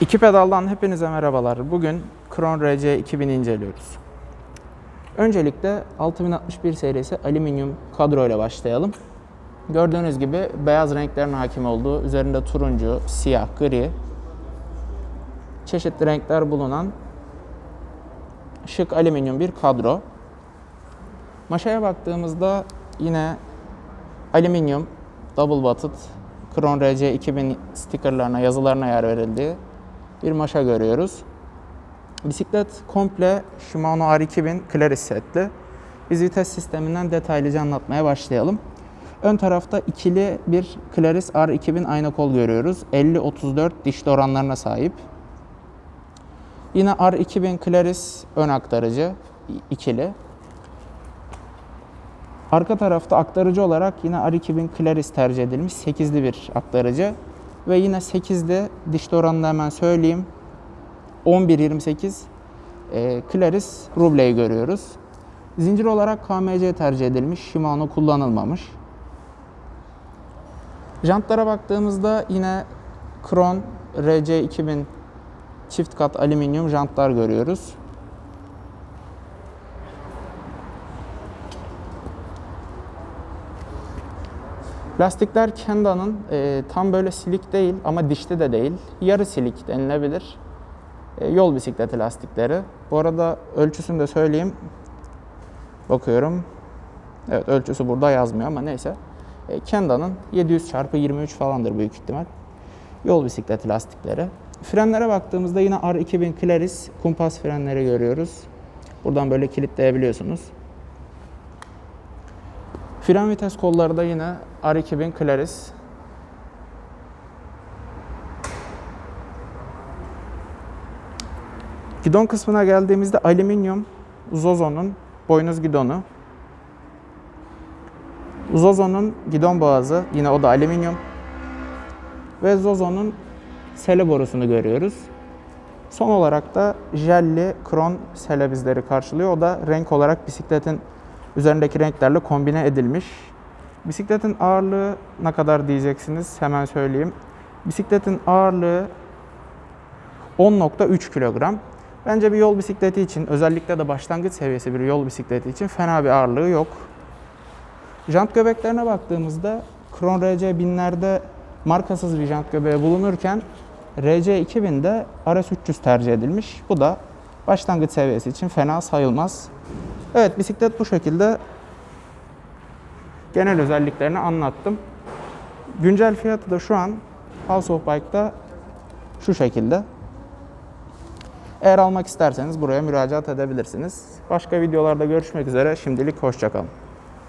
İki pedaldan hepinize merhabalar. Bugün Kron RC 2000'i inceliyoruz. Öncelikle 6061 serisi alüminyum kadro ile başlayalım. Gördüğünüz gibi beyaz renklerin hakim olduğu, üzerinde turuncu, siyah, gri, çeşitli renkler bulunan şık alüminyum bir kadro. Maşaya baktığımızda yine alüminyum, double butted, Kron RC 2000 stikerlerine, yazılarına yer verildiği bir maşa görüyoruz. Bisiklet komple Shimano R2000 Claris setli. Biz vites sisteminden detaylıca anlatmaya başlayalım. Ön tarafta ikili bir Claris R2000 ayna kol görüyoruz. 50-34 dişli oranlarına sahip. Yine R2000 Claris ön aktarıcı ikili. Arka tarafta aktarıcı olarak yine R2000 Claris tercih edilmiş 8'li bir aktarıcı. Ve yine 8'li dişli oranını hemen söyleyeyim. 11-28 e, Claris Ruble'yi görüyoruz. Zincir olarak KMC tercih edilmiş. Shimano kullanılmamış. Jantlara baktığımızda yine Kron RC 2000 çift kat alüminyum jantlar görüyoruz. Lastikler Kenda'nın e, tam böyle silik değil ama dişli de değil. Yarı silik denilebilir. E, yol bisikleti lastikleri. Bu arada ölçüsünü de söyleyeyim. Bakıyorum. Evet ölçüsü burada yazmıyor ama neyse. E, Kenda'nın 700 x 23 falandır büyük ihtimal. Yol bisikleti lastikleri. Frenlere baktığımızda yine R2000 Claris kumpas frenleri görüyoruz. Buradan böyle kilitleyebiliyorsunuz. Fren vites kolları da yine R2000 Claris. Gidon kısmına geldiğimizde alüminyum Zozo'nun boynuz gidonu. Zozo'nun gidon boğazı yine o da alüminyum. Ve Zozo'nun sele borusunu görüyoruz. Son olarak da jelli kron sele bizleri karşılıyor. O da renk olarak bisikletin üzerindeki renklerle kombine edilmiş. Bisikletin ağırlığı ne kadar diyeceksiniz hemen söyleyeyim. Bisikletin ağırlığı 10.3 kilogram. Bence bir yol bisikleti için özellikle de başlangıç seviyesi bir yol bisikleti için fena bir ağırlığı yok. Jant göbeklerine baktığımızda Kron RC 1000'lerde markasız bir jant göbeği bulunurken RC 2000'de RS300 tercih edilmiş. Bu da başlangıç seviyesi için fena sayılmaz. Evet bisiklet bu şekilde genel özelliklerini anlattım. Güncel fiyatı da şu an House of Bike'da şu şekilde. Eğer almak isterseniz buraya müracaat edebilirsiniz. Başka videolarda görüşmek üzere. Şimdilik hoşçakalın.